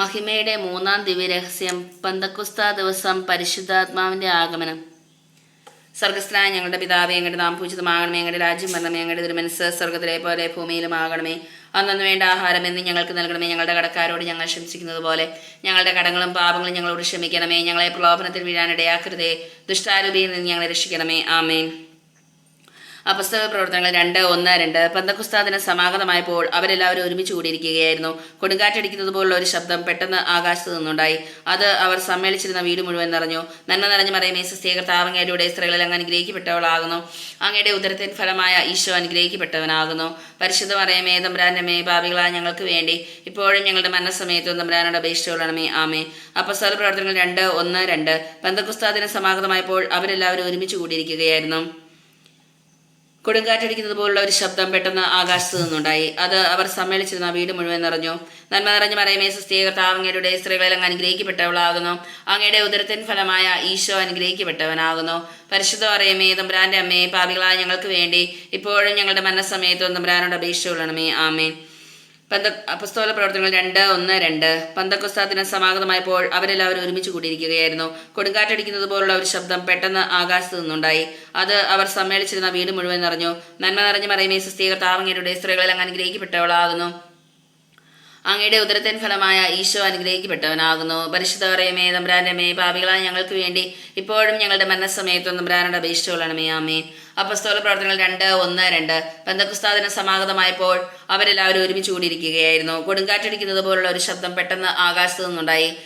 മഹിമയുടെ മൂന്നാം ദിവ്യരഹസ്യം പന്തക്കുസ്ത ദിവസം പരിശുദ്ധാത്മാവിന്റെ ആഗമനം. സ്വർഗസ്ഥനായ ഞങ്ങളുടെ പിതാവ് ഞങ്ങളുടെ നാം പൂജിതമാകണമേ. ഞങ്ങളുടെ രാജ്യം വരണമേ. ഞങ്ങളുടെ തിരുമനസ് സ്വർഗത്തിലെ പോലെ ഭൂമിയിലും ആകണമേ അന്നു വേണ്ട ആഹാരം എന്ന് ഞങ്ങൾക്ക് നൽകണമേ. ഞങ്ങളുടെ കടക്കാരോട് ഞങ്ങൾ ക്ഷമിച്ചിരിക്കുന്നത് പോലെ ഞങ്ങളുടെ കടങ്ങളും പാപങ്ങളും ഞങ്ങളോട് ക്ഷമിക്കണമേ. ഞങ്ങളെ പ്രലോഭനത്തിൽ വീഴാനിടയാക്കരുതേ. ദുഷ്ടാരൂപിയിൽ നിന്ന് ഞങ്ങളെ രക്ഷിക്കണമേ. ആമേൻ. അപസ്തക പ്രവർത്തനങ്ങൾ രണ്ട് ഒന്ന് രണ്ട്. പന്തക്കുസ്താദിന് സമാഗതമായപ്പോൾ അവരെല്ലാവരും ഒരുമിച്ച് കൂടിയിരിക്കുകയായിരുന്നു. കൊടുങ്കാറ്റടിക്കുന്നത് പോലുള്ള ഒരു ശബ്ദം പെട്ടെന്ന് ആകാശത്ത് നിന്നുണ്ടായി. അത് അവർ സമ്മേളിച്ചിരുന്ന വീട് മുഴുവൻ നിറഞ്ഞു. നന്മ നിറഞ്ഞ മറിയമേ സസ്തീകർത്താവ് താവങ്ങയുടെ സ്ത്രീകളിൽ അങ്ങ് അനുഗ്രഹിക്കപ്പെട്ടവളാകുന്നു. അങ്ങയുടെ ഉദരത്തിൻ ഫലമായ ഈശോ അനുഗ്രഹിക്കപ്പെട്ടവനാകുന്നു. പരിശുദ്ധ മറിയമേ തമ്പ്രാനമേ ഭാവികളായ ഞങ്ങൾക്ക് വേണ്ടി ഇപ്പോഴും ഞങ്ങളുടെ മരണസമയത്തും തമ്പ്രാനോട് അപേക്ഷിച്ചുകൊള്ളണമേ ആമേ അപ്പസ്തോല പ്രവർത്തനങ്ങൾ രണ്ട് ഒന്ന് രണ്ട്. പന്തക്കുസ്താദിന് സമാഗതമായപ്പോൾ അവരെല്ലാവരും ഒരുമിച്ച് കൂടിയിരിക്കുകയായിരുന്നു. കൊടുങ്കാറ്റടിക്കുന്നത് പോലുള്ള ഒരു ശബ്ദം പെട്ടെന്ന് ആകാശത്ത് നിന്നുണ്ടായി. അത് അവർ സമ്മേളിച്ചിരുന്ന വീട് മുഴുവൻ നിറഞ്ഞു. നന്മ നിറഞ്ഞ മറയമേ സുസ്ഥീകർത്താവ് അങ്ങയുടെ സ്ത്രീകളിൽ അങ്ങ് അനുഗ്രഹിക്കപ്പെട്ടവളാകുന്നു. അങ്ങയുടെ ഉദരത്തിൻ ഫലമായ ഈശോ അനുഗ്രഹിക്കപ്പെട്ടവനാകുന്നു. പരിശുദ്ധ പറയമേ തമ്പ്രാന്റെ അമ്മയെ പാപികളായ ഞങ്ങൾക്ക് വേണ്ടി ഇപ്പോഴും ഞങ്ങളുടെ മരണസമയത്തും അപേക്ഷ കൊള്ളണമേ. ആമേൻ. പന്ത അപസ്തോല പ്രവർത്തനങ്ങൾ രണ്ട് ഒന്ന് രണ്ട്. പന്തക്കുസ്താദിന് സമാഗതമായപ്പോൾ അവരെല്ലാവരും ഒരുമിച്ച് കൂടിയിരിക്കുകയായിരുന്നു. കൊടുങ്കാറ്റടിക്കുന്നത് പോലുള്ള ഒരു ശബ്ദം പെട്ടെന്ന് ആകാശത്ത് നിന്നുണ്ടായി. അത് അവർ സമ്മേളിച്ചിരുന്ന വീട് മുഴുവൻ നിറഞ്ഞു. നന്മ നിറഞ്ഞ മറയുമേ സുസ്ഥീകർത്താവങ്ങയുടെ സ്ത്രീകളിൽ സ്ത്രീകളെല്ലാം അനുഗ്രഹിക്കപ്പെട്ടവളാകുന്നു. അങ്ങയുടെ ഉദരത്തിൻ ഫലമായ ഈശോ അനുഗ്രഹിക്കപ്പെട്ടവനാകുന്നു. പരിശുദ്ധ പറയമേ തമ്പ്രാന്റെമേ പാപികളായ ഞങ്ങൾക്ക് വേണ്ടി ഇപ്പോഴും ഞങ്ങളുടെ മരണസമയത്തും തമ്പ്രാനോട് അപേക്ഷിച്ചുകൊള്ളണമേ. ആമേ അപ്പസ്തോല പ്രവർത്തനങ്ങൾ രണ്ട് ഒന്ന് രണ്ട്. ബന്ധക്കുസ്താദിന് സമാഗതമായപ്പോൾ അവരെല്ലാവരും ഒരുമിച്ച് കൂടിയിരിക്കുകയായിരുന്നു. കൊടുങ്കാറ്റടിക്കുന്നത് പോലുള്ള ഒരു ശബ്ദം പെട്ടെന്ന് ആകാശത്തു നിന്നുണ്ടായി.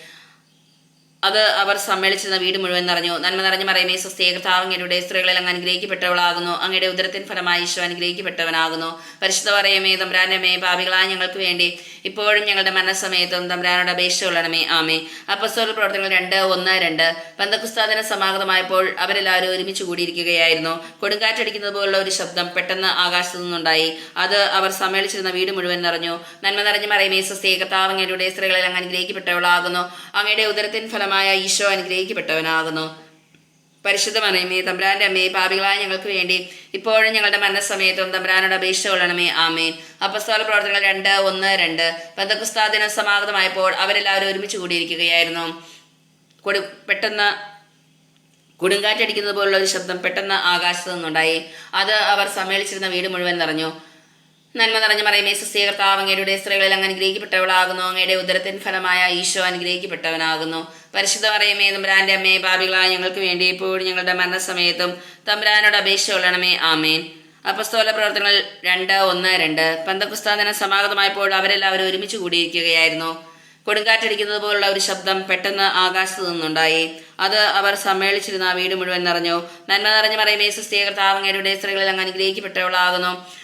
അത് അവർ സമ്മേളിച്ചിരുന്ന വീട് മുഴുവൻ നിറഞ്ഞു. നന്മ നിറഞ്ഞ മറയമേ സ്വസ്ഥീകർത്താവങ്ങയുടെ സ്ത്രീകളിൽ അങ്ങ് അനുഗ്രഹിക്കപ്പെട്ടവളാകുന്നു. അങ്ങയുടെ ഉദരത്തിൻ ഫലമായി ഈശോ അനുഗ്രഹിക്കപ്പെട്ടവനാകുന്നു. പരിശുദ്ധ പറയമേ തമ്പ്രാനമേ പാപികളായ ഞങ്ങൾക്ക് വേണ്ടി ഇപ്പോഴും ഞങ്ങളുടെ മരണസമയത്തും തമ്പ്രാനോട് അപേക്ഷ കൊള്ളണമേ. ആമേ അപ്പസ്തോല പ്രവർത്തനങ്ങൾ രണ്ട് ഒന്ന് രണ്ട്. ബന്ധക്കുസ്താദിന് സമാഗതമായപ്പോൾ അവരെല്ലാവരും ഒരുമിച്ച് കൂടിയിരിക്കുകയായിരുന്നു. കൊടുങ്കാറ്റടിക്കുന്നത് പോലുള്ള ഒരു ശബ്ദം പെട്ടെന്ന് ആകാശത്തു നിന്നുണ്ടായി. അത് അവർ സമ്മേളിച്ചിരുന്ന വീട് മുഴുവൻ നിറഞ്ഞു. നന്മ നിറഞ്ഞ മറയമേ സ്വസ്ഥീകർത്താവങ്ങയുടെ സ്ത്രീകളിൽ അങ്ങ് അനുഗ്രഹിക്കപ്പെട്ടവളാകുന്നു. അങ്ങയുടെ ഉദരത്തിൻ ഫലമായ ഈശോ അനുഗ്രഹിക്കപ്പെട്ടവനാകുന്നു. പരിശുദ്ധ മറിയമേ തമ്പ്രാന്റെ അമ്മയെ പാപികളായ ഞങ്ങൾക്ക് വേണ്ടി ഇപ്പോഴും ഞങ്ങളുടെ മരണസമയത്തും തമ്പ്രാനോട് അപേക്ഷ കൊള്ളണമേ. ആമേൻ. അപ്പസ്തോല പ്രവർത്തനങ്ങൾ രണ്ട് ഒന്ന് രണ്ട്. ബന്ധക്കുസ്താദിന് സമാഗതമായപ്പോൾ അവരെല്ലാവരും ഒരുമിച്ച് കൂടിയിരിക്കുകയായിരുന്നു. കൊടു പെട്ടെന്ന് കൊടുങ്കാറ്റടിക്കുന്നത് പോലുള്ള ഒരു ശബ്ദം പെട്ടെന്ന് ആകാശത്തു നിന്നുണ്ടായി. അത് അവർ സമ്മേളിച്ചിരുന്ന വീട് മുഴുവൻ നിറഞ്ഞു. നന്മ നിറഞ്ഞ മറയമേ സസ്യകർത്താവ് അങ്ങയുടെ സ്ത്രീകളിൽ അങ്ങ് അനുഗ്രഹിക്കപ്പെട്ടവളാകുന്നു. അങ്ങയുടെ ഉദരത്തിൻ ഫലമായ ഈശോ അനുഗ്രഹിക്കപ്പെട്ടവനാകുന്നു. പരിശുദ്ധ മറിയമേ തമ്പുരാന്റെ അമ്മയെ പാപികളായ ഞങ്ങൾക്ക് വേണ്ടി ഇപ്പോഴും ഞങ്ങളുടെ മരണസമയത്തും തമ്പുരാനോട് അപേക്ഷ കൊള്ളണമേ. ആമേൻ. അപ്പസ്തോല പ്രവർത്തനങ്ങൾ രണ്ട് ഒന്ന് രണ്ട്. പന്തപുസ്താദനം സമാഗതമായപ്പോൾ അവരെല്ലാവരും ഒരുമിച്ച് കൂടിയിരിക്കുകയായിരുന്നു. കൊടുങ്കാറ്റടിക്കുന്നത് പോലുള്ള ഒരു ശബ്ദം പെട്ടെന്ന് ആകാശത്ത് നിന്നുണ്ടായി. അത് അവർ സമ്മേളിച്ചിരുന്ന വീട് മുഴുവൻ നിറഞ്ഞു. നന്മ നിറഞ്ഞ മറിയമേ സുസ്ഥീകർത്താവ് അങ്ങയുടെ സ്ത്രീകളിൽ അങ്ങ് അനുഗ്രഹിക്കപ്പെട്ടവളാകുന്നു.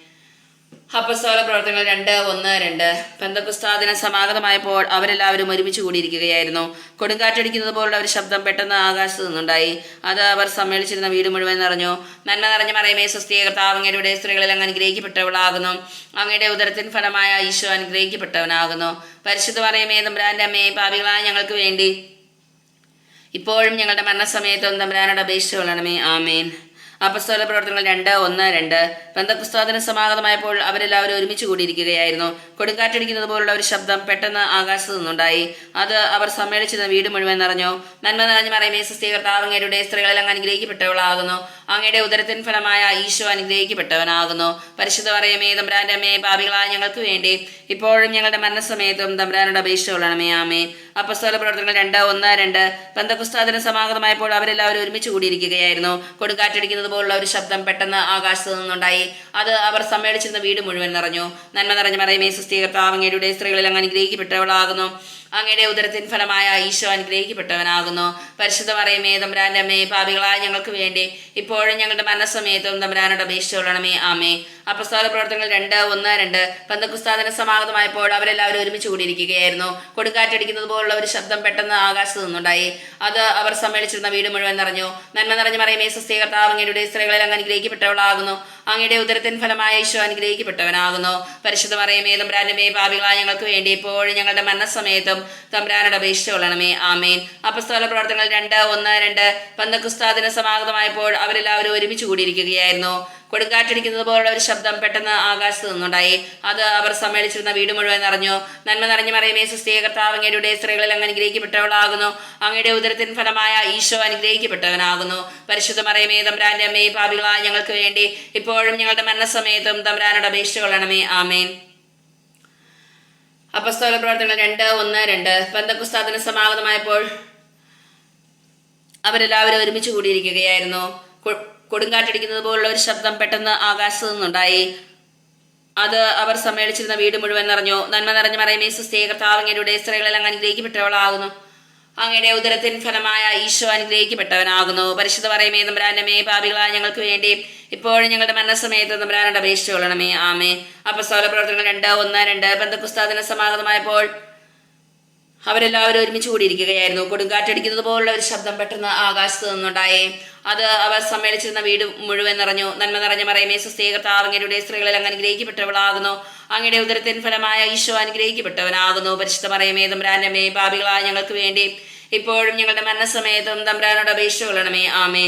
അപ്പസ്തോല പ്രവർത്തനങ്ങൾ രണ്ട് ഒന്ന് രണ്ട്. പെന്തക്കുസ്താദിന് സമാഗതമായപ്പോൾ അവരെല്ലാവരും ഒരുമിച്ച് കൂടിയിരിക്കുകയായിരുന്നു. കൊടുങ്കാറ്റടിക്കുന്നത് പോലുള്ള ഒരു ശബ്ദം പെട്ടെന്ന് ആകാശത്ത് നിന്നുണ്ടായി. അത് അവർ സമ്മേളിച്ചിരുന്ന വീട് മുഴുവൻ നിറഞ്ഞു. നന്മ നിറഞ്ഞ മറയമേ കർത്താവ് അങ്ങയുടെ സ്ത്രീകളിൽ അങ്ങ് അനുഗ്രഹിക്കപ്പെട്ടവളാകുന്നു. അങ്ങയുടെ ഉദരത്തിൻ ഫലമായ ഈശോ അനുഗ്രഹിക്കപ്പെട്ടവനാകുന്നു. പരിശുദ്ധ മറയമേ തമ്പുരാന്റെ അമ്മയെ പാപികളായ ഞങ്ങൾക്ക് വേണ്ടി ഇപ്പോഴും ഞങ്ങളുടെ മരണസമയത്തും തമ്പ്രാനോട് അപേക്ഷിച്ചു കൊള്ളണമേ. ആമേൻ. അപസ്തോല പ്രവർത്തനങ്ങൾ രണ്ട് ഒന്ന് രണ്ട്. ബന്ധപുസ്തകത്തിന് സമാഗതമായപ്പോൾ അവരെല്ലാവരും ഒരുമിച്ച് കൂടിയിരിക്കുകയായിരുന്നു. കൊടുങ്കാറ്റടിക്കുന്നത് പോലുള്ള ഒരു ശബ്ദം പെട്ടെന്ന് ആകാശത്ത് നിന്നുണ്ടായി. അത് അവർ സമ്മേളിച്ചിരുന്ന വീട് മുഴുവൻ നിറഞ്ഞു. നന്മ നിറഞ്ഞു മറയമേ അങ്ങയുടെ സ്ത്രീകളെല്ലാം അനുഗ്രഹിക്കപ്പെട്ടവളാകുന്നു. അങ്ങയുടെ ഉദരത്തിൻ ഫലമായ ഈശോ അനുഗ്രഹിക്കപ്പെട്ടവനാകുന്നു. പരിശുദ്ധ പറയമേ തമ്പ്രാന്റെ അമ്മയെ പാപികളായ ഞങ്ങൾക്ക് വേണ്ടി. ഇപ്പോഴും ഞങ്ങളുടെ മരണസമയത്തും തമ്പ്രാനോട് അപേക്ഷ കൊള്ളണമേ ആമേ അപ്പസ്തോല പ്രവർത്തനങ്ങൾ രണ്ട് ഒന്ന് രണ്ട്. ബന്ധപുസ്തകത്തിന് സമാഗതമായപ്പോൾ അവരെല്ലാവരും ഒരുമിച്ച് കൂടിയിരിക്കുകയായിരുന്നു. കൊടുങ്കാറ്റടിക്കുന്നത് പോലുള്ള ഒരു ശബ്ദം പെട്ടെന്ന് ആകാശത്ത് നിന്നുണ്ടായി. അത് അവർ സമ്മേളിച്ചിരുന്ന വീട് മുഴുവൻ നിറഞ്ഞു. നന്മ നിറഞ്ഞ മറയമേ സുസ്ഥീകർത്താവ് അങ്ങയുടെ സ്ത്രീകളിൽ അങ്ങ് അനുഗ്രഹിക്കപ്പെട്ടവളാകുന്നു. അങ്ങയുടെ ഉദരത്തിൻ ഫലമായ ഈശോ അനുഗ്രഹിക്കപ്പെട്ടവനാകുന്നു. പരിശുദ്ധ മറിയമേ തമ്പുരാന്റെ അമ്മേ പാപികളായ ഞങ്ങൾക്ക് വേണ്ടി ഇപ്പോഴും ഞങ്ങളുടെ മരണസമയത്തും തമ്പുരാനോട് അപേക്ഷിച്ചു കൊള്ളണമേ. ആമേ അപ്പസ്തോല പ്രവർത്തനങ്ങൾ രണ്ട് ഒന്ന് രണ്ട്. പന്തക്കുസ്താദിന് സമാഗതമായപ്പോൾ അവരെല്ലാവരും ഒരുമിച്ച് കൂടിയിരിക്കുകയായിരുന്നു. കൊടുങ്കാറ്റടിക്കുന്നത് പോലുള്ള ഒരു ശബ്ദം പെട്ടെന്ന് ആകാശത്ത് നിന്നുണ്ടായി. അത് അവർ സമ്മേളിച്ചിരുന്ന വീട് മുഴുവൻ നിറഞ്ഞു. നന്മ നിറഞ്ഞ മറിയമേ സസ്തീകർത്താവ് അങ്ങയുടെ സ്ത്രീകളിൽ അങ്ങ് അനുഗ്രഹിക്കപ്പെട്ടവളാകുന്നു. അങ്ങയുടെ ഉദരത്തിൻ ഫലമായ ഈശോ അനുഗ്രഹിക്കപ്പെട്ടവനാകുന്നു. പരിശുദ്ധ മറിയമേ തമ്പുരാനുമേ പാപികളായ ഞങ്ങൾക്ക് വേണ്ടി ഇപ്പോഴും ഞങ്ങളുടെ മരണസമയത്തും തമ്പുരാനോട് അപേക്ഷ കൊള്ളണമേ. ആമേൻ. അപ്പസ്തോല പ്രവർത്തനങ്ങൾ രണ്ട് ഒന്ന് രണ്ട്. പന്തക്കുസ്താദിന് സമാഗതമായപ്പോൾ അവരെല്ലാവരും ഒരുമിച്ച് കൂടിയിരിക്കുകയായിരുന്നു. കൊടുങ്കാറ്റടിക്കുന്നത് പോലുള്ള ഒരു ശബ്ദം പെട്ടെന്ന് ആകാശത്ത് നിന്നുണ്ടായി. അത് അവർ സമ്മേളിച്ചിരുന്ന വീട് മുഴുവൻ നിറഞ്ഞു നന്മ നിറഞ്ഞു മറിയമേ സുസ്ഥീയ കർത്താവ് അങ്ങയുടെ സ്ത്രീകളിൽ അങ്ങ് അനുഗ്രഹിക്കപ്പെട്ടവളാകുന്നു. അങ്ങയുടെ ഉദരത്തിൻ ഫലമായ ഈശോ അനുഗ്രഹിക്കപ്പെട്ടവനാകുന്നു. പരിശുദ്ധ മറിയമേ തമ്പ്രാന്റെ അമ്മയെ പാപികളായ ഞങ്ങൾക്ക് വേണ്ടി ഇപ്പോഴും ഞങ്ങളുടെ മരണസമയത്തും തമ്പ്രാനോട് അപേക്ഷിച്ചു കൊള്ളണമേ. ആമേൻ. അപ്പസ്തോല പ്രവർത്തനങ്ങൾ രണ്ട് ഒന്ന് രണ്ട്. പന്തക്കുസ്താദിന് സമാഗതമായപ്പോൾ അവരെല്ലാവരും ഒരുമിച്ച് കൂടിയിരിക്കുകയായിരുന്നു. കൊടുങ്കാറ്റടിക്കുന്നത് പോലുള്ള ഒരു ശബ്ദം പെട്ടെന്ന് ആകാശത്തു നിന്നുണ്ടായി. അത് അവർ സമ്മേളിച്ചിരുന്ന വീട് മുഴുവൻ നിറഞ്ഞു. നന്മ നിറഞ്ഞ മറയമേ സുസ്ഥിയ സ്ത്രീകളെല്ലാം അനുഗ്രഹിക്കപ്പെട്ടവളാകുന്നു. അങ്ങയുടെ ഉദരത്തിൻ ഫലമായ ഈശോ അനുഗ്രഹിക്കപ്പെട്ടവനാകുന്നു. പരിശുദ്ധ പറയുമേ തമ്പുരാനമേ പാപികളായ ഞങ്ങൾക്ക് വേണ്ടി ഇപ്പോഴും ഞങ്ങളുടെ മരണസമയത്ത് തമ്പുരാനോട് അപേക്ഷിച്ചു കൊള്ളണമേ. ആമേ അപ്പസ്തോല പ്രവർത്തനങ്ങൾ രണ്ട് ഒന്ന് രണ്ട്. ബന്ധപുസ്താദിന് സമാഗതമായപ്പോൾ അവരെല്ലാവരും ഒരുമിച്ച് കൂടിയിരിക്കുകയായിരുന്നു. കൊടുങ്കാറ്റടിക്കുന്നത് പോലുള്ള ഒരു ശബ്ദം പെട്ടെന്ന് ആകാശത്ത് നിന്നുണ്ടായേ. അത് അവർ സമ്മേളിച്ചിരുന്ന വീട് മുഴുവൻ നിറഞ്ഞു. നന്മ നിറഞ്ഞ മറയമേ സുസ്ഥീകർത്താവ് സ്ത്രീകളിൽ അങ്ങ് അനുഗ്രഹിക്കപ്പെട്ടവളാകുന്നു. അങ്ങയുടെ ഉദരത്തിൻ ഫലമായ ഈശോ അനുഗ്രഹിക്കപ്പെട്ടവനാകുന്നു. പരിശുദ്ധ മറയമേ തമ്പ്രാനമേ പാപികളായ ഞങ്ങൾക്ക് വേണ്ടി ഇപ്പോഴും ഞങ്ങളുടെ മരണസമയത്തും തമ്പ്രാനോട് അപേക്ഷകളണമേ ആമേ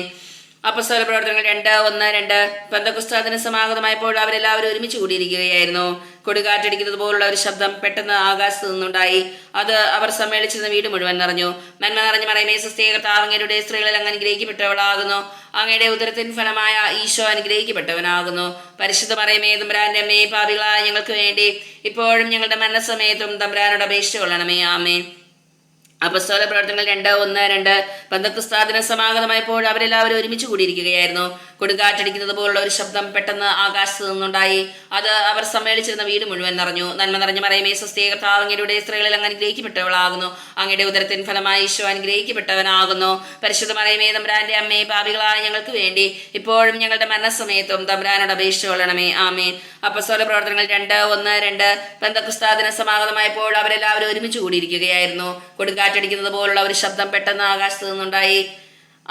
അപ്പസ്തോല പ്രവർത്തനങ്ങൾ രണ്ട് ഒന്ന് രണ്ട്. പന്തകുസ്താദിന് സമാഗതമായപ്പോൾ അവരെല്ലാവരും ഒരുമിച്ച് കൂടിയിരിക്കുകയായിരുന്നു. കൊടുകാറ്റടിക്കുന്നത് പോലുള്ള ഒരു ശബ്ദം പെട്ടെന്ന് ആകാശത്ത് നിന്നുണ്ടായി. അത് അവർ സമ്മേളിച്ചിരുന്ന വീട് മുഴുവൻ നിറഞ്ഞു. നന്മ നിറഞ്ഞ മറയമേ സുസ്ഥീകർത്താവ് അങ്ങയുടെ സ്ത്രീകളിൽ അങ്ങ് അനുഗ്രഹിക്കപ്പെട്ടവളാകുന്നു. അങ്ങയുടെ ഉദരത്തിൻ ഫലമായ ഈശോ അനുഗ്രഹിക്കപ്പെട്ടവനാകുന്നു. പരിശുദ്ധ മറയമേ തമ്പുരാന്റെ അമ്മയെ പാപികളായ ഞങ്ങൾക്ക് വേണ്ടി ഇപ്പോഴും ഞങ്ങളുടെ മരണസമയത്തും തമ്പുരാനോട് അപേക്ഷ കൊള്ളണമേ. ആമേ അപസ്തോല പ്രവർത്തനങ്ങൾ രണ്ട് ഒന്ന് രണ്ട്. പന്തക്രിസ്താദിന സമാഗതമായപ്പോൾ അവരെല്ലാവരും ഒരുമിച്ച് കൂടിയിരിക്കുകയായിരുന്നു. കൊടുങ്കാറ്റടിക്കുന്നത് പോലുള്ള ഒരു ശബ്ദം പെട്ടെന്ന് ആകാശത്ത് നിന്നുണ്ടായി. അത് അവർ സമ്മേളിച്ചിരുന്ന വീട് മുഴുവൻ നിറഞ്ഞു. നന്മ നിറഞ്ഞ മറയമേ സ്വസ്ഥീയ അങ്ങയുടെ സ്ത്രീകളിൽ അങ്ങ് അനുഗ്രഹിക്കപ്പെട്ടവളാകുന്നു. അങ്ങയുടെ ഉദരത്തിൻ ഫലമായി ഈശോ അനുഗ്രഹിക്കപ്പെട്ടവനാകുന്നു. പരിശുദ്ധ മറയമേ തമ്പ്രാന്റെ അമ്മയെ പാപികളായ ഞങ്ങൾക്ക് വേണ്ടി ഇപ്പോഴും ഞങ്ങളുടെ മരണസമയത്തും തമ്പ്രാനോട് അപേക്ഷ കൊള്ളണമേ. ആമേൻ. അപ്പസ്തോല പ്രവർത്തനങ്ങൾ രണ്ട് ഒന്ന് രണ്ട്. പന്തക്രിസ്താദിന സമാഗതമായപ്പോൾ അവരെല്ലാവരും ഒരുമിച്ച് കൂടിയിരിക്കുകയായിരുന്നു. കൊടുങ്കാറ്റടിക്കുന്നത് പോലുള്ള ഒരു ശബ്ദം പെട്ടെന്ന് ആകാശത്ത് നിന്നുണ്ടായി.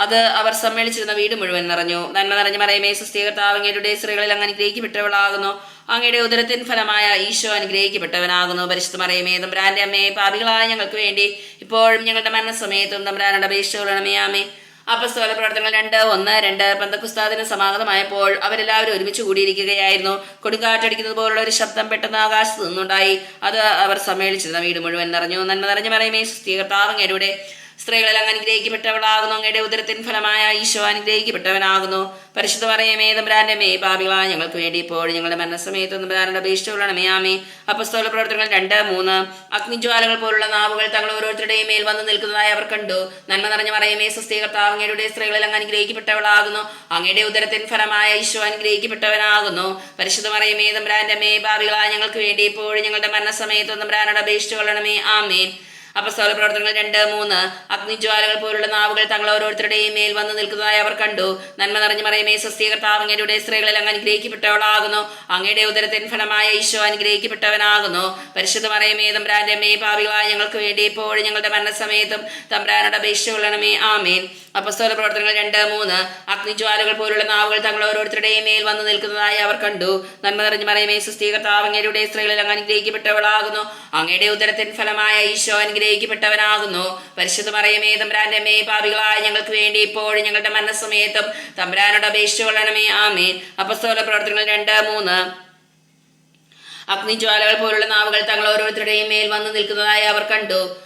അത് അവർ സമ്മേളിച്ചിരുന്ന വീട് മുഴുവൻ നിറഞ്ഞു. നന്മ നിറഞ്ഞ മറയമേ സ്ത്രീകർത്താവങ്ങയുടെ സ്ത്രീകളിൽ അങ്ങ് അനുഗ്രഹിക്കപ്പെട്ടവളാകുന്നു. അങ്ങയുടെ ഉദരത്തിൻ ഫലമായ ഈശോ അനുഗ്രഹിക്കപ്പെട്ടവനാകുന്നു. പരിശുദ്ധ മറയമേ തമ്പ്രാന്റെ അമ്മയെ പാപികളായ ഞങ്ങൾക്ക് വേണ്ടി ഇപ്പോഴും ഞങ്ങളുടെ മരണസമയത്തും തമ്പ്രാനുടെ അപേക്ഷിച്ചുകൊള്ളണമേ ആമേ അപ്പസ്തോല പ്രവർത്തനങ്ങൾ രണ്ട് ഒന്ന് രണ്ട് പന്തക്കുസ്താദിന് സമാഗതമായപ്പോൾ അവരെല്ലാവരും ഒരുമിച്ച് കൂടിയിരിക്കുകയായിരുന്നു. കൊടുങ്കാറ്റടിക്കുന്നത് പോലുള്ള ഒരു ശബ്ദം പെട്ടെന്ന് ആകാശത്ത് നിന്നുണ്ടായി. അത് അവർ സമ്മേളിച്ചിരുന്ന വീട് മുഴുവൻ നിറഞ്ഞു. നന്മ നിറഞ്ഞ മറയുമേ സുസ്ഥീകർത്താവങ്ങയുടെ സ്ത്രീകളിൽ അങ്ങ് അനുഗ്രഹിക്കപ്പെട്ടവളാകുന്നു. അങ്ങയുടെ ഉദരത്തിൻ ഫലമായ ഈശോ അനുഗ്രഹിക്കപ്പെട്ടവനാകുന്നു. പരിശുദ്ധ പറയമേ തമ്പുരാന്റെ മേ പാപികളായ ഞങ്ങൾക്ക് വേണ്ടി ഇപ്പോൾ ഞങ്ങളുടെ മരണസമയത്ത് തമ്പുരാനുടെ അപേക്ഷിച്ചുകൊള്ളണമേ ആമേ അപ്പസ്തോല പ്രവർത്തനങ്ങൾ രണ്ട് മൂന്ന്. അഗ്നിജ്വാലകൾ പോലുള്ള നാവുകൾ തങ്ങൾ ഓരോരുത്തരുടെയും മേൽ വന്നു നിൽക്കുന്നതായി അവർ കണ്ടു. നന്മ നിറഞ്ഞ പറയമേ സുസ്ഥീകർത്താവ് അങ്ങയുടെ സ്ത്രീകളെല്ലാം അനുഗ്രഹിക്കപ്പെട്ടവളാകുന്നു. അങ്ങയുടെ ഉദരത്തിൻ ഫലമായ ഈശോ അനുഗ്രഹിക്കപ്പെട്ടവനാകുന്നു. പരിശുദ്ധ പറയമേ തമ്പുരാന്റെ മേ പാപികളായ ഞങ്ങൾക്ക് വേണ്ടി ഇപ്പോൾ ഞങ്ങളുടെ മരണസമയത്ത് തമ്പുരാനോട് അപേക്ഷിച്ചുകൊള്ളണമേ ആമേൻ. അപ്പസ്തോല പ്രവർത്തനങ്ങൾ രണ്ട് മൂന്ന്. അഗ്നിജ്വാലകൾ പോലുള്ള നാവുകൾ തങ്ങൾ ഓരോരുത്തരുടെയും മേൽ വന്നു നിൽക്കുന്നതായി അവർ കണ്ടു. നന്മ നിറഞ്ഞു മറയമേ സ്വസ്ഥീകർത്താവ് അങ്ങയുടെ സ്ത്രീകളിൽ അങ്ങ് അനുഗ്രഹിക്കപ്പെട്ടവളാകുന്നു. അങ്ങയുടെ ഉദരത്തിൻ ഫലമായ ഈശോ അനുഗ്രഹിക്കപ്പെട്ടവനാകുന്നു. പരിശുദ്ധ മറയമേ തമ്പ്രാന്റെ മേ ഭാവികളായ ഞങ്ങൾക്ക് വേണ്ടി ഇപ്പോഴും ഞങ്ങളുടെ മരണസമയത്തും തമ്പ്രാനോട് അപേക്ഷിച്ചുകൊള്ളണമേ ആമേൻ. അപ്പസ്തോല പ്രവർത്തനങ്ങൾ രണ്ട് മൂന്ന്. അഗ്നിജ്വാലകൾ പോലുള്ള നാവുകൾ തങ്ങൾ ഓരോരുത്തരുടെയും മേൽ വന്നു നിൽക്കുന്നതായി അവർ കണ്ടു. നന്മ നിറഞ്ഞു മറയമേ സുസ്ഥീകർത്താവ് അങ്ങയുടെ സ്ത്രീകളിൽ അങ്ങ് അനുഗ്രഹിക്കപ്പെട്ടവളാകുന്നു. അങ്ങയുടെ ഉദരത്തിൻ ഫലമായ ഈശോ അനുഗ്രഹിക്കപ്പെട്ടവനാകുന്നു പരിശുദ്ധ മറിയമേ തമ്പ്രാന്റെ മേ പാപികളായ ഞങ്ങൾക്ക് വേണ്ടി ഇപ്പോഴും ഞങ്ങളുടെ മനസ്സമേത്തും തമ്പ്രാനോട് അപേക്ഷിച്ചു കൊള്ളണമേ. ആമേൻ. അപ്പസ്തോല പ്രവർത്തനങ്ങൾ രണ്ട് മൂന്ന്. അഗ്നിജ്വാലകൾ പോലുള്ള നാവുകൾ തങ്ങൾ ഓരോരുത്തരുടെയും മേൽ വന്നു നിൽക്കുന്നതായി അവർ കണ്ടു.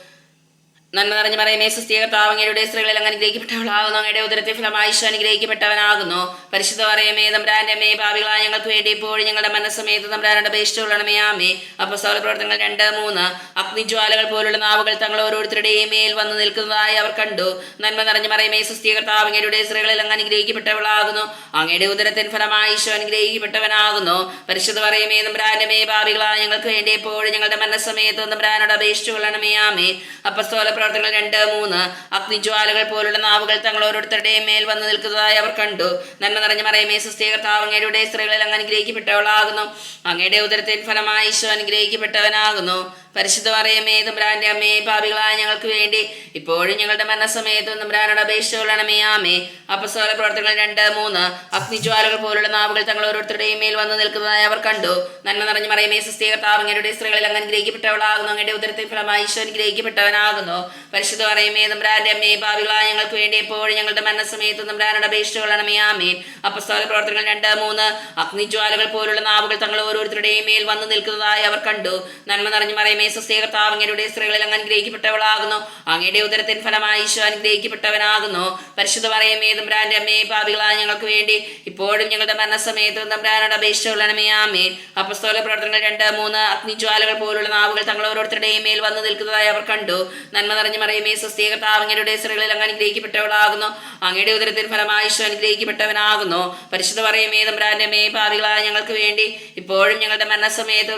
നന്മ നിറഞ്ഞ മറയമേ സുസ്ഥീകർത്താവങ്ങയുടെ സ്ത്രീകളിൽ അങ്ങ് അനുഗ്രഹിക്കപ്പെട്ടവളാകുന്നു. അങ്ങയുടെ ഉദരത്തെ ഫലമായി അനുഗ്രഹിക്കപ്പെട്ടവനാകുന്നു. പരിശുദ്ധ പറയമേ തമ്പ്രാന്റെ മേ ഭാവികളായ ഞങ്ങൾക്ക് വേണ്ടി ഇപ്പോഴും ഞങ്ങളുടെ മനസ്സമേത്ത് തമ്പ്രാനോട് അപേക്ഷിച്ചുകൊള്ളണമേ ആമേ അപ്പസ്തോല പ്രവർത്തനങ്ങൾ രണ്ട് മൂന്ന്. അഗ്നിജ്വാലകൾ പോലുള്ള നാവുകൾ തങ്ങൾ ഓരോരുത്തരുടെയും മേൽ വന്ന് നിൽക്കുന്നതായി അവർ കണ്ടു. നന്മ നിറഞ്ഞ മറയമേ സുസ്ഥീകർത്താവങ്ങയുടെ സ്ത്രീകളിൽ അങ്ങ് അനുഗ്രഹിക്കപ്പെട്ടവളാകുന്നു. അങ്ങയുടെ ഉദരത്തിൻ ഫലമായി അനുഗ്രഹിക്കപ്പെട്ടവനാകുന്നു. പരിശുദ്ധ പറയമേ തമ്പ്രാന്റെ മേ ഭാവികളായ ഞങ്ങൾക്ക് വേണ്ടി ഇപ്പോഴും ഞങ്ങളുടെ മനസ്സമയത്ത് തമ്പ്രാനോട് അപേക്ഷിച്ചുകൊള്ളണമേ ആമേ അപ്പസ്തോല പ്രവർത്തനങ്ങൾ രണ്ട് മൂന്ന്. അഗ്നിജ്വാലകൾ പോലുള്ള നാവുകൾ തങ്ങൾ ഓരോരുത്തരുടെയും മേൽ വന്ന് നിൽക്കുന്നതായി അവർ കണ്ടു. നന്മ നിറഞ്ഞ മറയമേ സുസ്ഥീ കർത്താവ് അങ്ങയുടെ സ്ത്രീകളിൽ അങ്ങ് അനുഗ്രഹിക്കപ്പെട്ടവളാകുന്നു. അങ്ങയുടെ ഉദരത്തിൽ ഫലമായി ഈശോ അനുഗ്രഹിക്കപ്പെട്ടവനാകുന്നു. പരിശുദ്ധ മറയമേ തുമ്പ്രാന്റെ അമ്മേ പാപികളായ ഞങ്ങൾക്ക് വേണ്ടി ഇപ്പോഴും ഞങ്ങളുടെ മരണസമയത്ത് തുമ്പ്രാനോട് അപേക്ഷിച്ചുകൊള്ളണമേ ആമേ അപ്പസ്തോല പ്രവർത്തനങ്ങൾ രണ്ട് മൂന്ന്. അഗ്നിജ്വാലകൾ പോലുള്ള നാവുകൾ തങ്ങൾ ഓരോരുത്തരുടെയും മേൽ വന്ന് നിൽക്കുന്നതായി അവർ കണ്ടു. നന്മ നിറഞ്ഞ മറയമേ സുസ്ഥീ കർത്താവ് അങ്ങയുടെ സ്ത്രീകളിൽ അങ്ങ് അനുഗ്രഹിക്കപ്പെട്ടവളാകുന്നു. അങ്ങയുടെ ഉദരത്തിൽ ഫലമായി ഈശോ അനുഗ്രഹിക്കപ്പെട്ടവനാകുന്നു. പരിശുദ്ധ പറയുമേ തമ്പുരാന്റെ അമ്മേ ഭാവികളായ ഞങ്ങൾക്ക് വേണ്ടി എപ്പോഴും ഞങ്ങളുടെ മരണസമയത്ത് തമ്പുരാനോട് അപേക്ഷിച്ചുകൊള്ളണമേ ആമേൻ. അപ്പസ്തോല പ്രവർത്തനങ്ങൾ രണ്ട് മൂന്ന് അഗ്നിജ്വാലകൾ പോലുള്ള നാവുകൾ തങ്ങൾ ഓരോരുത്തരുടെയും മേൽ വന്ന് നിൽക്കുന്നതായി അവർ കണ്ടു. നന്മ നിറഞ്ഞു മറിയമേ സുസ്ഥീ കർത്താവ് അങ്ങയുടെ സ്ത്രീകളിൽ അങ്ങ് അനുഗ്രഹിക്കപ്പെട്ടവളാകുന്നു. അങ്ങയുടെ ഉദരത്തിൻ ഫലമായി ഈശോ അനുഗ്രഹിക്കപ്പെട്ടവനാകുന്നു. പരിശുദ്ധ പറയുമേ തമ്പുരാന്റെ അമ്മേ ഭാവികളായ ഞങ്ങൾക്ക് വേണ്ടി ഇപ്പോഴും ഞങ്ങളുടെ മരണസമയത്ത് തമ്പുരാനോട് അപേക്ഷിച്ചുകൊള്ളണമേ ആമേ അപ്പസ്തോല പ്രവർത്തനങ്ങൾ രണ്ട് മൂന്ന് അഗ്നിജ്വാലകൾ പോലുള്ള നാവുകൾ തങ്ങൾ ഓരോരുത്തരുടെയും മേൽ വന്ന് നിൽക്കുന്നതായി അവർ കണ്ടു. നന്മ നിറഞ്ഞു മറിയമേ. കർത്താവ് അങ്ങയുടെ സ്ത്രീകളിൽ അങ്ങ് അനുഗ്രഹിക്കപ്പെട്ടവളാകുന്നു. അങ്ങയുടെ ഉദരത്തിൽ ഫലമായി അനുഗ്രഹിക്കപ്പെട്ടവനാകുന്നു. പരിശുദ്ധ പറയുമേ തമ്പുരാന്റെ മേ പാപികളായ ഞങ്ങൾക്ക് വേണ്ടി ഇപ്പോഴും ഞങ്ങളുടെ മരണസമയത്ത്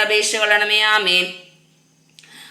അപേക്ഷ കൊള്ളണമേ. ആമേൻ.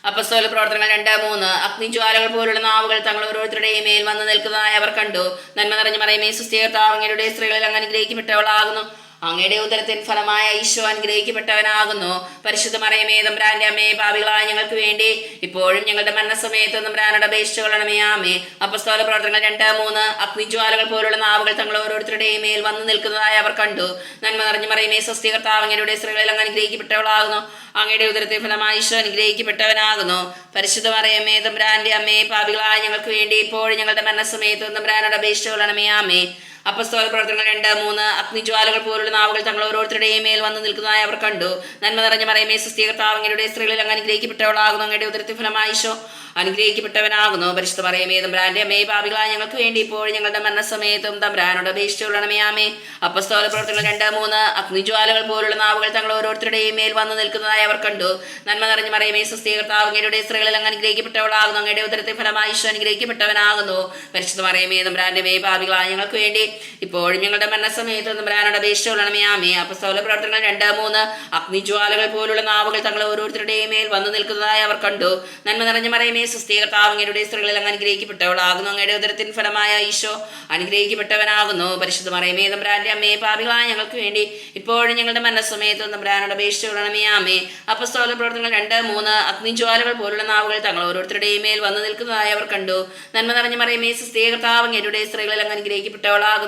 അപ്പസ്തോല പ്രവർത്തനങ്ങൾ രണ്ട് മൂന്ന്. അഗ്നിജ്വാലകൾ പോലുള്ള നാവുകൾ തങ്ങൾ ഓരോരുത്തരുടെയും മേൽ വന്ന് നിൽക്കുന്നതായി അവർ കണ്ടു. നന്മ നിറഞ്ഞു മറിയമേ സുസ്ഥീകർത്താവങ്ങളുടെ സ്ത്രീകളിൽ അങ്ങ് അനുഗ്രഹിക്കപ്പെട്ടവളാകുന്നു. അങ്ങയുടെ ഉദരത്തിൻ ഫലമായ ഈശോ അനുഗ്രഹിക്കപ്പെട്ടവനാകുന്നു. പരിശുദ്ധ മറയമേ തമ്പ്രാന്റെ അമ്മയെ പാപികളായ ഞങ്ങൾക്ക് വേണ്ടി ഇപ്പോഴും ഞങ്ങളുടെ മരണസമയത്ത് തമ്പ്രാനോട് അപേക്ഷിച്ചുകൊള്ളണമേ ആമേ അപ്പസ്തോല പ്രവർത്തനങ്ങൾ രണ്ട് മൂന്ന് അഗ്നിജ്വാലകൾ പോലുള്ള നാവുകൾ തങ്ങൾ ഓരോരുത്തരുടെയും മേൽ വന്നു നിൽക്കുന്നതായി അവർ കണ്ടു. നന്മ നിറഞ്ഞു മറിയമേ സ്വസ്തികർത്താവ് അങ്ങയുടെ സ്ത്രീകളിൽ അങ്ങ് അനുഗ്രഹിക്കപ്പെട്ടവളാകുന്നു. അങ്ങയുടെ ഉദരത്തെ ഫലമായ ഈശോ അനുഗ്രഹിക്കപ്പെട്ടവനാകുന്നു. പരിശുദ്ധ മറയമേ തമ്പ്രാന്റെ അമ്മയെ പാപികളായ ഞങ്ങൾക്ക് വേണ്ടി ഇപ്പോഴും ഞങ്ങളുടെ മരണസമയത്ത് തമ്പ്രാനോട് അപേക്ഷിച്ചുകൊള്ളണമേ ആമേ അപ്പസ്തോല പ്രവർത്തനങ്ങൾ രണ്ട് മൂന്ന് അഗ്നിജ്വാലകൾ പോലുള്ള നാവുകൾ തങ്ങൾ ഓരോരുത്തരുടെയും മേൽ വന്ന് നിൽക്കുന്നതായി അവർ കണ്ടു. നന്മ നിറഞ്ഞ മറിയമേ സുസ്ഥീകർത്താവ് അങ്ങയുടെ സ്ത്രീകളിൽ അങ്ങ് അനുഗ്രഹിക്കപ്പെട്ടവളാകുന്നു അങ്ങയുടെ ഉദരത്തിൽ ഫലമായി ഈശോ അനുഗ്രഹിക്കപ്പെട്ടവനാകുന്നു പരിശുദ്ധ മറിയമേ തമ്പ്രാന്റെ അമ്മയെ പാപികളായ ഞങ്ങൾക്ക് വേണ്ടി ഇപ്പോഴും ഞങ്ങളുടെ മരണസമയത്തും തമ്പ്രാനോട് അപേക്ഷിച്ചുകൊള്ളണമേ ആമേ അപ്പസ്തോല പ്രവർത്തനങ്ങൾ രണ്ട് മൂന്ന് അഗ്നിജ്വാലകൾ പോലുള്ള നാവുകൾ തങ്ങൾ ഓരോരുത്തരുടെയും മേൽ വന്ന് നിൽക്കുന്നതായി അവർ കണ്ടു. നന്മ നിറഞ്ഞ മറിയമേ സുസ്ഥീകർത്താവ് അങ്ങയുടെ സ്ത്രീകളിൽ അങ്ങ് അനുഗ്രഹിക്കപ്പെട്ടവളാകുന്നു അങ്ങയുടെ ഉദരത്തിൽ ഫലമായി ഈശോ അനുഗ്രഹിക്കപ്പെട്ടവനാകുന്നു. പരിശുദ്ധ മറിയമേ തമ്പ്രാന്റെ മേ പാപികളായ ഞങ്ങൾക്ക് വേണ്ടി ഇപ്പോഴും ഞങ്ങളുടെ മരണസമയത്ത് തമ്പ്രാനോട് അപേക്ഷിച്ചുകൊള്ളണമേ ആമേ അപ്പസ്തോല പ്രവർത്തനങ്ങൾ രണ്ട് മൂന്ന് അഗ്നിജ്വാലകൾ പോലുള്ള നാവുകൾ തങ്ങൾ ഓരോരുത്തരുടെയും മേൽ വന്നു നിൽക്കുന്നതായി അവർ കണ്ടു. നന്മ നിറഞ്ഞ മറയമേ സുസ്ഥീകർത്താവ് അങ്ങയുടെ സ്ത്രീകളിൽ അങ്ങ് അനുഗ്രഹിക്കപ്പെട്ടവളാകുന്നു അങ്ങയുടെ ഉദരത്തിൻ ഫലമായ ഈശോ അനുഗ്രഹിക്കപ്പെട്ടവനാകുന്നു. പരിശുദ്ധ മറയമേ നമ്പരാന്റെ അമ്മയെ പാപികളായ ഞങ്ങൾക്ക് വേണ്ടി ഇപ്പോഴും ഞങ്ങളുടെ മരണസമയത്ത് തമ്പ്രാനോട് അപേക്ഷിച്ചുകൊള്ളണമേ ആമേ അപ്പസ്തോല പ്രവർത്തനങ്ങൾ രണ്ട് മൂന്ന് അഗ്നിജ്വാലകൾ പോലുള്ള നാവുകൾ തങ്ങൾ ഓരോരുത്തരുടെയും മേൽ വന്നു നിൽക്കുന്നതായി അവർ കണ്ടു. നന്മ നിറഞ്ഞ മറയമേ സുസ്ഥീകർത്താവ് സ്ത്രീകളിൽ അങ്ങ് അനുഗ്രഹിക്കപ്പെട്ടവളാകുന്നു.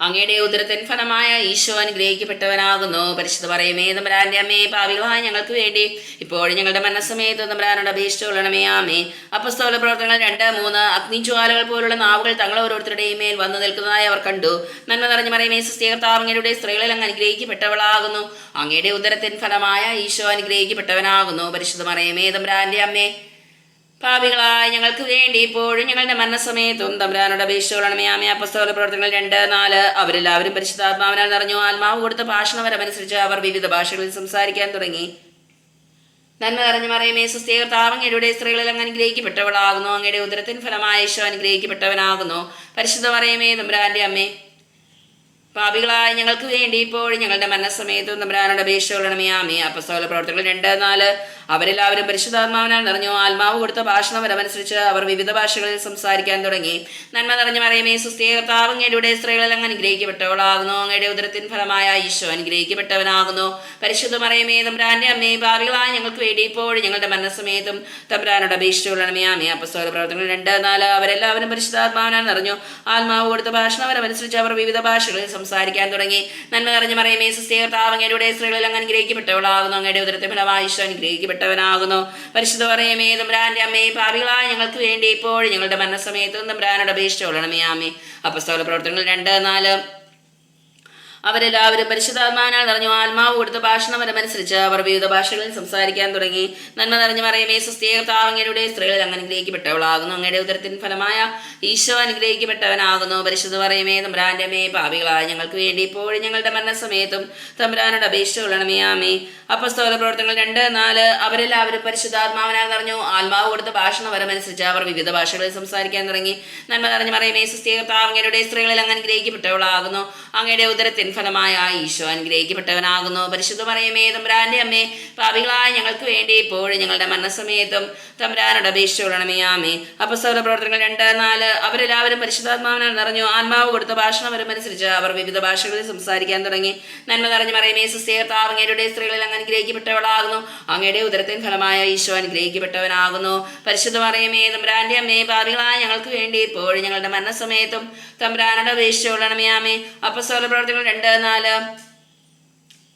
അങ്ങയുടെ ഉദരത്തിൻ ഫലമായ ഈശോ അനുഗ്രഹിക്കപ്പെട്ടവനാകുന്നു. പരിശുദ്ധ പറയുമേ തമ്പരാന്റെ അമ്മേ പാവികളായ ഞങ്ങൾക്ക് വേണ്ടി ഇപ്പോഴും ഞങ്ങളുടെ മനസ്സമേത്ത് തമ്പരാനോട് അപേക്ഷിച്ചുകൊള്ളണമേ. ആമേ അപ്പസ്തോല പ്രവർത്തനങ്ങൾ രണ്ട് മൂന്ന് അഗ്നിജ്വാലകൾ പോലുള്ള നാവുകൾ തങ്ങൾ ഓരോരുത്തരുടെയും മേൽ വന്നു നിൽക്കുന്നതായി അവർ കണ്ടു. നന്മ നിറഞ്ഞു പറയുമേ സുസ്ഥീകർത്താവ് അങ്ങയുടെ സ്ത്രീകളിൽ അങ്ങ് അനുഗ്രഹിക്കപ്പെട്ടവളാകുന്നു. അങ്ങയുടെ ഉദരത്തിൻ ഫലമായ ഈശോ അനുഗ്രഹിക്കപ്പെട്ടവനാകുന്നു. പരിശുദ്ധ പറയുമേ തമ്പരാന്റെ അമ്മേ പാപികളായ ഞങ്ങൾക്ക് വേണ്ടി ഇപ്പോഴും ഞങ്ങളുടെ മരണസമയത്തും തമ്പുരാനോട് അപേക്ഷകളാണ് ആമേ പുസ്തക പ്രവർത്തനങ്ങൾ രണ്ട് നാല്. അവരെല്ലാവരും പരിശുദ്ധാത്മാവിനാൽ നിറഞ്ഞു ആത്മാവ് കൊടുത്ത ഭാഷണവരമനുസരിച്ച് അവർ വിവിധ ഭാഷകളിൽ സംസാരിക്കാൻ തുടങ്ങി. നന്മ നിറഞ്ഞു മറിയമേ. സുസ്ഥീകർത്താവ് അങ്ങയുടെ സ്ത്രീകളിൽ അങ്ങ് അനുഗ്രഹിക്കപ്പെട്ടവളാകുന്നു. അങ്ങയുടെ ഉദരത്തിൻ ഫലമായ ഈശോ അനുഗ്രഹിക്കപ്പെട്ടവനാകുന്നു. പരിശുദ്ധ മറിയമേ തമ്പുരാന്റെ അമ്മേ. പാപികളായ ഞങ്ങൾക്ക് വേണ്ടി ഇപ്പോഴും ഞങ്ങളുടെ മരണസമയത്തും തമ്പുരാനോട് അപേക്ഷകളാണ് ആമേ അപ്പസ്തോല പ്രവർത്തനങ്ങൾ രണ്ട് നാല്. അവരെല്ലാവരും പരിശുദ്ധാത്മാവിനാൽ നിറഞ്ഞു ആത്മാവ് കൊടുത്ത ഭാഷണവരമനുസരിച്ച് അവർ വിവിധ ഭാഷകളിൽ സംസാരിക്കാൻ തുടങ്ങി. നന്മ നിറഞ്ഞ മറിയമേ സുസ്ഥീകർത്താവ് അങ്ങയുടെ സ്ത്രീകളിൽ അങ്ങ് അനുഗ്രഹിക്കപ്പെട്ടവളാകുന്നു. അങ്ങയുടെ ഉദരത്തിൻ ഫലമായ ഈശോ അനുഗ്രഹിക്കപ്പെട്ടവനാകുന്നു. പരിശുദ്ധ മറിയമേ തമ്പ്രാന്റെ അമ്മേ ഭാവികളായ ഞങ്ങൾക്ക് വേണ്ടി ഇപ്പോഴും ഞങ്ങളുടെ മരണസമയത്തും തമ്പ്രാനോട് അപേക്ഷിച്ചുകൊള്ളണമേ ആമേ അപ്പസ്തോല പ്രവർത്തനങ്ങൾ രണ്ട് നാല് അവരെല്ലാവരും പരിശുദ്ധാത്മാവിനാൽ നിറഞ്ഞു ആത്മാവ് കൊടുത്ത ഭാഷണവരമനുസരിച്ച് അവർ വിവിധ ഭാഷകളിൽ സംസാരിക്കാൻ തുടങ്ങി. നന്മ നിറഞ്ഞ മറിയമേ സുസ്ഥീകർത്താവ് അങ്ങയുടെ സ്ത്രീകളിൽ അങ്ങ് അനുഗ്രഹിക്കപ്പെട്ടവളാകുന്നു. അങ്ങയുടെ ഉദരത്തിൽ ഫലമായ ഈശോ അനുഗ്രഹിക്കപ്പെട്ടവനാകുന്നു പരിശുദ്ധ പറയമേ തമ്പ്രാന്റെ അമ്മേ ഭാവികളായ ഞങ്ങൾക്ക് വേണ്ടി ഇപ്പോഴും ഞങ്ങളുടെ മരണസമയത്ത് തമ്പ്രാനോട് അപേക്ഷിച്ചോളണമേ ആമേ അപ്പസ്തോല പ്രവർത്തനങ്ങൾ രണ്ട് നാല്. അവരെല്ലാവരും പരിശുദ്ധാത്മാനാൽ നിറഞ്ഞു ആത്മാവ് കൊടുത്ത ഭാഷണപരമനുസരിച്ച് അവർ വിവിധ ഭാഷകളിൽ സംസാരിക്കാൻ തുടങ്ങി. നന്മ നിറഞ്ഞു മറിയമേ സുസ്ഥീകർത്താവ് സ്ത്രീകളിൽ അങ്ങ് അനുഗ്രഹിക്കപ്പെട്ടവളാകുന്നു. അങ്ങയുടെ ഉദരത്തിൻ ഫലമായ ഈശോ അനുഗ്രഹിക്കപ്പെട്ടവനാകുന്നു. പരിശുദ്ധ പറയുമേ തമ്പ്രാന്റെ പാപികളായ ഞങ്ങൾക്ക് വേണ്ടി ഇപ്പോഴും ഞങ്ങളുടെ മരണസമയത്തും തമ്പ്രാനോട് അപേക്ഷ കൊള്ളണമേ ആമേ അപ്പസ്തോല പ്രവർത്തനങ്ങൾ രണ്ട് നാല് അവരെല്ലാവരും പരിശുദ്ധാത്മാവനാൽ നിറഞ്ഞു ആത്മാവ് കൊടുത്ത ഭാഷണപരമനുസരിച്ച് അവർ വിവിധ ഭാഷകളിൽ സംസാരിക്കാൻ തുടങ്ങി. നന്മ നിറഞ്ഞു മറിയമേ സുസ്ഥീകർത്താവ് സ്ത്രീകളിൽ അങ്ങ് അനുഗ്രഹിക്കപ്പെട്ടവളാകുന്നു. അങ്ങയുടെ ഉദരത്തിൻ ഫലമായ ഈശോ അനുഗ്രഹിക്കപ്പെട്ടവനാകുന്നു. പരിശുദ്ധ പറയുമേ തമ്പുരാന്റെ അമ്മേ പാപികളായ ഞങ്ങൾക്ക് വേണ്ടി ഇപ്പോഴും ഞങ്ങളുടെ മരണസമയത്തും തമ്പുരാനോട് അപേക്ഷിച്ചുകൊള്ളണമേ ആമേ അപ്പസ്തോല പ്രവർത്തനങ്ങൾ രണ്ട് നാല് അവരെല്ലാവരും പരിശുദ്ധാത്മാവിനാൽ നിറഞ്ഞു ആത്മാവ് കൊടുത്ത ഭാഷണം വരുമനുസരിച്ച് അവർ വിവിധ ഭാഷകളിൽ സംസാരിക്കാൻ തുടങ്ങി. നന്മ നിറഞ്ഞു പറയുമേ സുസ്ഥേർത്താവ് അങ്ങയുടെ സ്ത്രീകളിൽ അങ്ങ് അനുഗ്രഹിക്കപ്പെട്ടവളാകുന്നു. അങ്ങയുടെ ഉദരത്തിൻ ഫലമായ ഈശോ അനുഗ്രഹിക്കപ്പെട്ടവനാകുന്നു. പരിശുദ്ധ പറയുമേ തമ്പുരാന്റെ അമ്മേ പാപികളായ ഞങ്ങൾക്ക് വേണ്ടി ഇപ്പോഴും ഞങ്ങളുടെ മരണസമയത്തും തമ്പുരാനോട് അപേക്ഷിച്ചുകൊള്ളണമേ ആമേ അപ്പസ്തോല പ്രവർത്തനങ്ങൾ രണ്ട് നാല്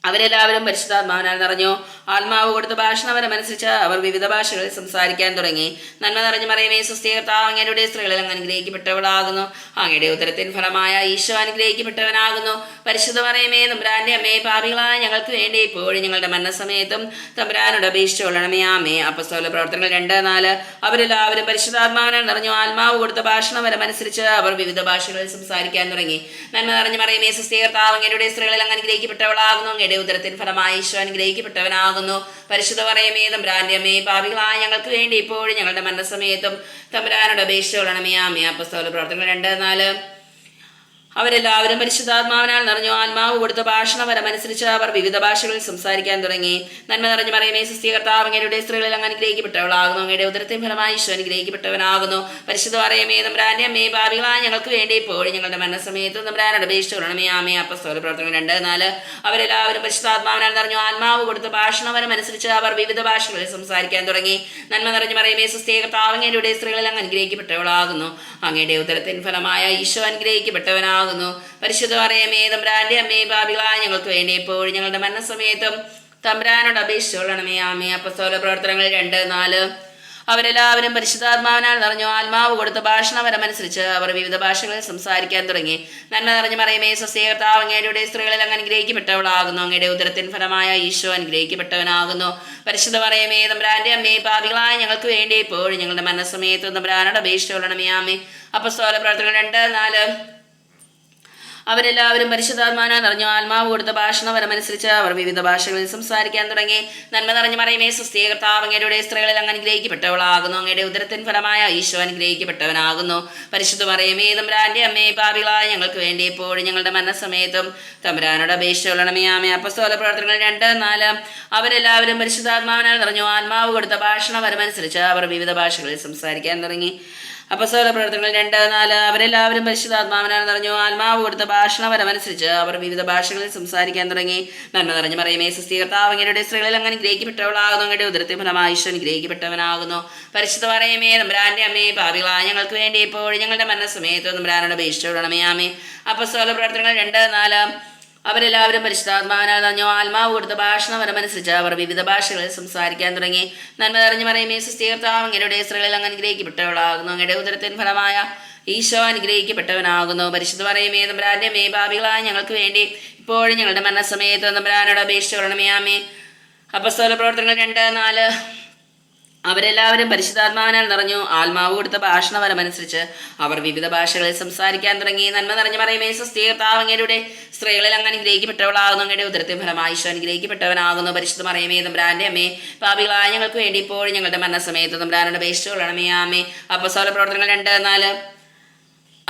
അവരെല്ലാവരും പരിശുദ്ധാത്മാവിനാൽ നിറഞ്ഞു. ആത്മാവ് കൊടുത്ത ഭാഷണവരമനുസരിച്ച് അവർ വിവിധ ഭാഷകളിൽ സംസാരിക്കാൻ തുടങ്ങി. നന്മ നിറഞ്ഞു പറയുമേ സുസ്ഥീർത്താവ് അങ്ങയുടെ സ്ത്രീകളിൽ അങ്ങ് അനുഗ്രഹിക്കപ്പെട്ടവളാകുന്നു. അങ്ങയുടെ ഉത്തരത്തിൻ ഫലമായ ഈശോ അനുഗ്രഹിക്കപ്പെട്ടവനാകുന്നു. പരിശുദ്ധ പറയുമേ തമ്പുരാന്റെ അമ്മയെ പാപികളായ ഞങ്ങൾക്ക് വേണ്ടി ഇപ്പോഴും ഞങ്ങളുടെ മരണസമയത്തും തമ്പുരാനോട് അപേക്ഷിച്ചുകൊള്ളണമേ ആമേ അപ്പസ്തോല പ്രവർത്തനങ്ങൾ രണ്ട് നാല്. അവരെല്ലാവരും പരിശുദ്ധാത്മാവിനാൽ നിറഞ്ഞു ആത്മാവ് കൊടുത്ത ഭാഷണവരമനുസരിച്ച് അവർ വിവിധ ഭാഷകളിൽ സംസാരിക്കാൻ തുടങ്ങി. നന്മ നിറഞ്ഞു പറയുമേ സുസ്ഥീർത്താവ് അങ്ങയുടെ സ്ത്രീകളിൽ അങ്ങ് അനുഗ്രഹിക്കപ്പെട്ടവളാകുന്നു. അങ്ങയുടെ ഉദരത്തിൻ ഫലമായി ഈശോ അനുഗ്രഹിക്കപ്പെട്ടവനാകുന്നു. പരിശുദ്ധ പറയമേ തമ്പുരാന്റെ അമ്മേ പാപികളായ ഞങ്ങൾക്ക് വേണ്ടി ഇപ്പോഴും ഞങ്ങളുടെ മരണസമയത്തും തമ്പുരാനോട് കൊള്ളണമേ. ആമേ അപ്പസ്തോല പ്രവർത്തനങ്ങൾ രണ്ട് നാല്. അവരെല്ലാവരും പരിശുദ്ധാത്മാവിനാൽ നിറഞ്ഞു ആത്മാവ് കൊടുത്ത ഭാഷണപരമനുസരിച്ച് അവർ വിവിധ ഭാഷകളിൽ സംസാരിക്കാൻ തുടങ്ങി. നന്മ നിറഞ്ഞു പറയുമേ സുസ്ഥീകർത്താവ് അങ്ങയുടെ സ്ത്രീകളിൽ അങ്ങ് അനുഗ്രഹിക്കപ്പെട്ടവളാകുന്നു. അങ്ങയുടെ ഉദരത്തിൻ ഫലമായി ഈശോ അനുഗ്രഹിക്കപ്പെട്ടവനാകുന്നു. പരിശുദ്ധ പറയുമേ തമ്പ്രാന്റെ അമ്മയെ ഭാവികളായ ഞങ്ങൾക്ക് വേണ്ടി ഇപ്പോഴും ഞങ്ങളുടെ മരണസമയത്തും നമ്പ്രാനോട് അപേക്ഷിച്ചു കൊള്ളണമേ ആമേ. അപ്പസ്തോല പ്രവർത്തനം രണ്ട് നാല് അവരെല്ലാവരും പരിശുദ്ധാത്മാവിനാൽ നിറഞ്ഞു ആത്മാവ് കൊടുത്ത ഭാഷണപരമനുസരിച്ച് അവർ വിവിധ ഭാഷകളിൽ സംസാരിക്കാൻ തുടങ്ങി. നന്മ നിറഞ്ഞു പറയുമേ സുസ്ഥീകർത്താവ് അങ്ങയുടെ സ്ത്രീകളിൽ അങ്ങ് അനുഗ്രഹിക്കപ്പെട്ടവളാകുന്നു. അങ്ങയുടെ ഉദരത്തിൻ ഫലമായ ഈശോ അനുഗ്രഹിക്കപ്പെട്ടവനാകുന്നു. പരിശുദ്ധ പറയമേ തമ്പ്രാന്റെ അമ്മേ പാപികളായ ഞങ്ങൾക്ക് വേണ്ടി എപ്പോഴും ഞങ്ങളുടെ മരണസമയത്തും തമ്പ്രാനോട് അപേക്ഷിച്ചോളണമേ ആമേ. അപ്പസ്തോല പ്രവർത്തനങ്ങൾ രണ്ട് നാല്. അവരെല്ലാവരും പരിശുദ്ധാത്മാവിനാൽ നിറഞ്ഞു ആത്മാവ് കൊടുത്ത ഭാഷണപരമനുസരിച്ച് അവർ വിവിധ ഭാഷകളിൽ സംസാരിക്കാൻ തുടങ്ങി. നന്മ നിറഞ്ഞു പറയുമേ സ്വസ്ഥീകർത്താവ് അങ്ങയുടെ സ്ത്രീകളിൽ അങ്ങ് അനുഗ്രഹിക്കപ്പെട്ടവളാകുന്നു. അങ്ങയുടെ ഉദരത്തിൻ ഫലമായ ഈശോ അനുഗ്രഹിക്കപ്പെട്ടവനാകുന്നു. പരിശുദ്ധ പറയുമേ തമ്പ്രാന്റെ അമ്മേ പാപികളായ ഞങ്ങൾക്ക് വേണ്ടി ഇപ്പോഴും ഞങ്ങളുടെ മനസ്സമയത്ത് തമ്പ്രാനോട് അപേക്ഷിച്ചോളണമേ ആമേ. അപ്പസ്തോല പ്രവർത്തനങ്ങൾ രണ്ട് നാല്. അവരെല്ലാവരും പരിശുദ്ധാത്മാന നിറഞ്ഞു ആത്മാവ് കൊടുത്ത ഭാഷണപരമനുസരിച്ച് അവർ വിവിധ ഭാഷകളിൽ സംസാരിക്കാൻ തുടങ്ങി. നന്മ നിറഞ്ഞു പറയുമേ സുസ്ഥീകർത്താവ് അങ്ങയുടെ സ്ത്രീകളിൽ അങ്ങ് അനുഗ്രഹിക്കപ്പെട്ടവളാകുന്നു. അങ്ങയുടെ ഉദരത്തിൻ ഫലമായ ഈശോ അനുഗ്രഹിക്കപ്പെട്ടവനാകുന്നു. പരിശുദ്ധ പറയുമേ തമ്പുരാന്റെ അമ്മേ പാപികളായ ഞങ്ങൾക്ക് വേണ്ടി എപ്പോഴും ഞങ്ങളുടെ മരണസമയത്തും തമ്പുരാനോട് ഉള്ളണമേ ആമേ. അപ്പസ്തോല പ്രവർത്തനങ്ങൾ രണ്ട് നാല്. അവരെല്ലാവരും പരിശുദ്ധാത്മാവിനാൽ നിറഞ്ഞു ആത്മാവ് കൊടുത്ത ഭാഷണപരമനുസരിച്ച് അവർ വിവിധ ഭാഷകളിൽ സംസാരിക്കാൻ തുടങ്ങി. അപ്പസ്തോല പ്രവർത്തനങ്ങൾ രണ്ട് നാല് അവരെല്ലാവരും പരിശുദ്ധാത്മാവനാൽ നിറഞ്ഞു ആത്മാവ് കൊടുത്ത ഭാഷണപരമനുസരിച്ച് അവർ വിവിധ ഭാഷകളിൽ സംസാരിക്കാൻ തുടങ്ങി. നന്മ നിറഞ്ഞു പറയുമേ സുസ്ഥീകർത്താവ് അങ്ങയുടെ സ്ത്രീകളിൽ അങ്ങനെ ഗ്രഹിക്കപ്പെട്ടവളാകുന്നു. അങ്ങയുടെ ഉദരത്തെ ഫലമായി ഈശ്വരൻ ഗ്രഹിക്കപ്പെട്ടവനാകുന്നു. പരിശുദ്ധ പറയുമേ നമ്പ്രാന്റെ അമ്മേ പാപികളായ ഞങ്ങൾക്ക് വേണ്ടി ഇപ്പോഴും ഞങ്ങളുടെ മരണസമയത്ത് നമ്പ്രാനോട് അപേക്ഷിച്ചോടണമേ ആമേ അപ്പസ്തോല പ്രവർത്തനങ്ങൾ രണ്ട് നാല് അവരെല്ലാവരും പരിശുദ്ധാത്മാവിനാൽ നഞ്ഞു ആത്മാവ് കൊടുത്ത ഭാഷണപരമനുസരിച്ച് അവർ വിവിധ ഭാഷകളിൽ സംസാരിക്കാൻ തുടങ്ങി. നന്മ നിറഞ്ഞു പറയുമേ സുസ്ഥീർത്താവ് അങ്ങയുടെ സ്ത്രീകളിൽ അങ്ങ് അനുഗ്രഹിക്കപ്പെട്ടവളാകുന്നു. അങ്ങയുടെ ഉദരത്തിൻ ഫലമായ ഈശോ അനുഗ്രഹിക്കപ്പെട്ടവനാകുന്നു. പരിശുദ്ധ പറയുമേ തമ്പുരാന്റെ മേ ഭാവികളായ ഞങ്ങൾക്ക് വേണ്ടി ഇപ്പോഴും ഞങ്ങളുടെ മരണസമയത്ത് നമ്പരാനോട് അപേക്ഷിച്ചു കൊള്ളണമേ ആമേ അപ്പസ്തോല പ്രവർത്തനങ്ങൾ രണ്ട് നാല്. അവരെല്ലാവരും പരിശുദ്ധാത്മാവിനാൽ നിറഞ്ഞു ആത്മാവ് കൊടുത്ത ഭാഷണപരമനുസരിച്ച് അവർ വിവിധ ഭാഷകളിൽ സംസാരിക്കാൻ തുടങ്ങി. നന്മ നിറഞ്ഞു പറയുമേ സ്വസ്ഥീകർത്താവങ്ങരുടെ സ്ത്രീകളിൽ അങ്ങ് അനുഗ്രഹിക്കപ്പെട്ടവളാകുന്നു അങ്ങയുടെ ഉദരത്തെ ഫലമായി ഈശോ അനുഗ്രഹിക്കപ്പെട്ടവനാകുന്നു. പരിശുദ്ധ പറയുമേ തമ്പ്രാന്റെ അമ്മേ പാപികളായ ഞങ്ങൾക്ക് വേണ്ടി ഇപ്പോഴും ഞങ്ങളുടെ മരണസമയത്ത് തമ്പ്രാനോട് അപേക്ഷിച്ചു കൊള്ളണമേ ആമേ. അപ്പസോല പ്രവർത്തനങ്ങൾ രണ്ട് നാല്.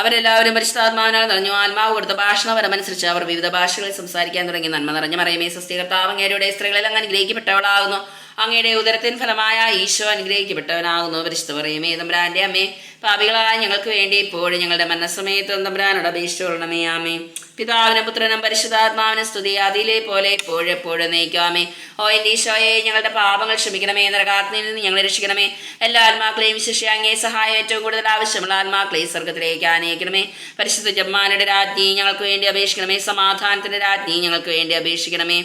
അവരെല്ലാവരും പരിശുദ്ധാത്മാവിനാൽ നിറഞ്ഞു ആത്മാവ് കൊടുത്ത ഭാഷണപരമനുസരിച്ച് അവർ വിവിധ ഭാഷകളിൽ സംസാരിക്കാൻ തുടങ്ങി. നന്മ നിറഞ്ഞു പറയുമേ സ്വസ്ഥീകർത്താവങ്ങയുടെ സ്ത്രീകളിൽ അങ്ങ് അനുഗ്രഹിക്കപ്പെട്ടവളാകുന്നു. അങ്ങയുടെ ഉദരത്തിൻ ഫലമായ ഈശോ അനുഗ്രഹിക്കപ്പെട്ടവനാകുന്നു. പരിശുദ്ധ പറയുമേ തമ്പുരാന്റെ അമ്മേ പാപികളായ ഞങ്ങൾക്ക് വേണ്ടി ഇപ്പോഴും ഞങ്ങളുടെ മനസ്സമയത്തും തമ്പുരാനോട് അപേക്ഷിച്ചുകൊള്ളണമേ ആമേ പിതാവിനും പുത്രനും പരിശുദ്ധാത്മാവിനും സ്തുതി. അതിലെ പോലെ എപ്പോഴും എപ്പോഴും നയിക്കാമേ ഓ എന്റെ ഈശോയെ ഞങ്ങളുടെ പാപങ്ങൾ ക്ഷമിക്കണമേ നരകാത്മയിൽ നിന്ന് ഞങ്ങളെ രക്ഷിക്കണമേ. എല്ലാ ആത്മാക്കളെയും ശിഷ്യ അങ്ങേ സഹായം ഏറ്റവും കൂടുതൽ ആവശ്യമുള്ള ആത്മാക്കളെ സ്വർഗത്തിലേക്ക് ആനയിക്കണമേ. പരിശുദ്ധ ജമ്മാനയുടെ രാജ്ഞി ഞങ്ങൾക്ക് വേണ്ടി അപേക്ഷിക്കണമേ. സമാധാനത്തിന്റെ രാജ്ഞി ഞങ്ങൾക്ക് വേണ്ടി അപേക്ഷിക്കണമേ.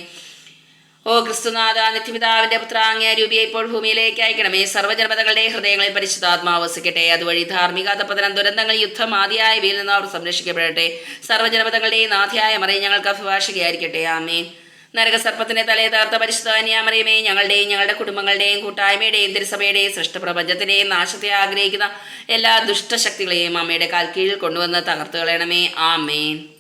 ഓ ക്രിസ്തുനാഥ നിത്യപിതാവിന്റെ പുത്രാംഗ്യ രൂപിയെ ഇപ്പോൾ ഭൂമിയിലേക്ക് അയക്കണമേ. സർവജനപതകളുടെ ഹൃദയങ്ങളിൽ പരിശുദ്ധാത്മാവ് വസിക്കട്ടെ. അതുവഴി ധാർമ്മിക തപ്പതനം ദുരന്തങ്ങൾ യുദ്ധം ആദിയായവയിൽ നിന്ന് അവർ സംരക്ഷിക്കപ്പെടട്ടെ. സർവജനപതകളുടെ നാഥയായ മറിയ ഞങ്ങൾക്ക് അഭിഭാഷകയായിരിക്കട്ടെ. ആമേ നരകസർപ്പത്തിന്റെ തലയെ താർത്ത പരിശുദ്ധ അന്യാമറിയമേ ഞങ്ങളുടെയും ഞങ്ങളുടെ കുടുംബങ്ങളുടെയും കൂട്ടായ്മയുടെയും തിരുസഭയുടെയും സൃഷ്ടപ്രപഞ്ചത്തിന്റെയും നാശത്തെ ആഗ്രഹിക്കുന്ന എല്ലാ ദുഷ്ടശക്തികളെയും അമ്മയുടെ കാൽ കീഴിൽ കൊണ്ടുവന്ന് തകർത്തുകളയണമേ ആമേൻ.